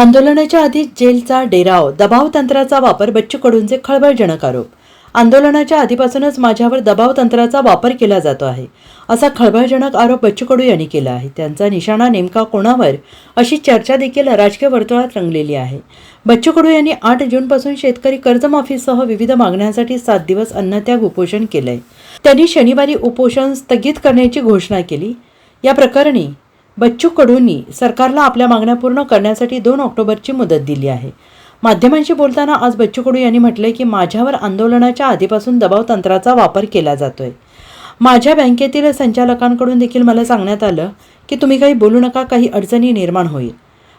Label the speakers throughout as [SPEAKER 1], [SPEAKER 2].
[SPEAKER 1] आंदोलनाच्या आधी जेलचा डेराव दबाव तंत्राचा वापर बच्चू कडूंचे खळबळजनक आरोप. आंदोलनाच्या आधीपासूनच माझ्यावर दबाव तंत्राचा वापर केला जातो आहे. असा खळबळजनक आरोप बच्चू कडू यांनी केला आहे. त्यांचा निशाणा नेमका कोणावर? अशी चर्चा देखील राजकीय वर्तुळात रंगलेली आहे. बच्चू कडू यांनी आठ जूनपासून शेतकरी कर्जमाफीसह विविध मागण्यांसाठी सात दिवस अन्नत्याग उपोषण केलंय. त्यांनी शनिवारी उपोषण स्थगित करण्याची घोषणा केली. या प्रकरणी बच्चू कडूंनी सरकारला आपल्या मागण्या पूर्ण करण्यासाठी दोन ऑक्टोबरची मुदत दिली आहे. माध्यमांशी बोलताना आज बच्चू कडू यांनी म्हटलं की माझ्यावर आंदोलनाच्या आधीपासून दबाव तंत्राचा वापर केला जातोय. माझ्या बँकेतील संचालकांकडून देखील मला सांगण्यात आलं की तुम्ही काही बोलू नका काही अडचणी निर्माण होईल.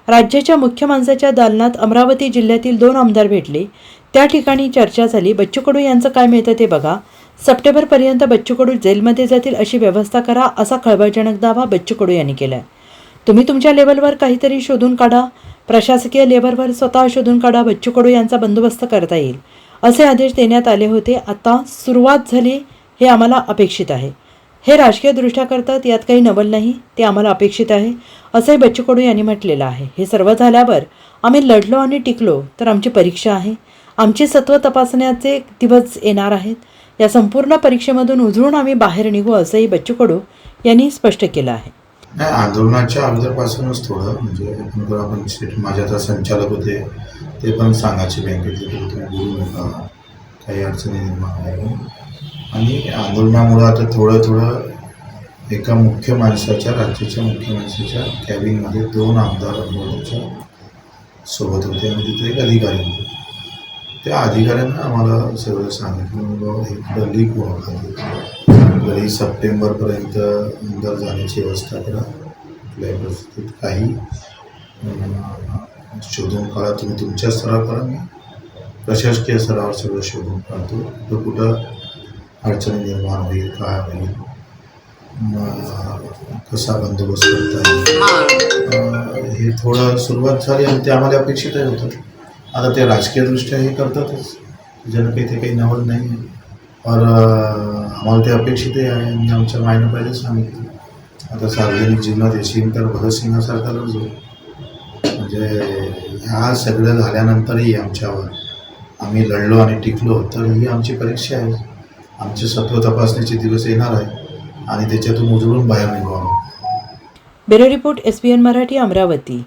[SPEAKER 1] राज्याच्या मुख्य माणसाच्या दालनात अमरावती जिल्ह्यातील दोन आमदार भेटले. त्या ठिकाणी चर्चा झाली. बच्चू कडू यांचं काय मिळतं ते बघा. सप्टेंबरपर्यंत बच्चू कडू जेलमध्ये जातील अशी व्यवस्था करा असा खळबळजनक दावा बच्चू कडू यांनी केला तुम्ही तुमच्या लेवलवर काहीतरी शोधून काढा. प्रशासकीय लेवलवर स्वतः शोधून काढा बच्चू कडू यांचा बंदोबस्त करता येईल. असे आदेश देण्यात आले होते. आता सुरुवात झाली हे आम्हाला अपेक्षित आहे. हे राजकीयदृष्ट्या करतात यात काही नवल नाही ते आम्हाला अपेक्षित आहे असंही बच्चू कडू यांनी म्हटलेलं आहे. हे सर्व झाल्यावर आम्ही लढलो आणि टिकलो तर आमची परीक्षा आहे. आमची सत्व तपासण्याचे दिवस येणार आहेत. या संपूर्ण परीक्षेमधून उजळून आम्ही बाहेर निघू असंही बच्चू कडू यांनी स्पष्ट केलं आहे.
[SPEAKER 2] नाही आंदोलनाच्या अगोदरपासूनच थोडं म्हणजे आपण माझे आता संचालक होते ते पण सांगायचे बँकेतले तुम्ही बोलू नका काही अडचणी निर्माण आहे आणि आंदोलनामुळं आता थोडं थोडं एका मुख्य माणसाच्या राज्याच्या मुख्य माणसाच्या कॅबिनमध्ये दोन आमदार आंदोलनाच्या सोबत होते आणि तिथे एक अधिकारी होते. त्या अधिकाऱ्यांना आम्हाला सगळं सांगितलं बाबा इकडं लीक होणार घरी सप्टेंबरपर्यंत अंदर जाण्याची व्यवस्था करा कुठल्याही परिस्थितीत काही शोधून काढा. तुम्ही तुमच्या स्तरावर करा मी प्रशासकीय स्तरावर सगळं शोधून काढतो. कुठं कुठं अडचणी निर्माण होईल काय होईल कसा बंदोबस्त करता येईल. हे. थोडं सुरुवात झाली आणि ते आम्हाला अपेक्षितही होतं. आता ते राजकीयदृष्ट्या हे करतातच. ज्यानं काही ते काही नवल नाही आहे. और आम्हाला ते अपेक्षितही आहे आणि आमच्या मायनं पहिले सांगितलं. आता सार्वजनिक जीवनात येशील तर भगतसिंगासारखा जो म्हणजे ह्या सगळं झाल्यानंतरही आमच्यावर आम्ही लढलो आणि टिकलो तर ही आमची परीक्षा आहे. आमचे सत्व तपासणीचे दिवस येणार आहे आणि त्याच्यातून उजळून बाहेर निघू आम्ही
[SPEAKER 1] bureau report S B N Marathi Amravati.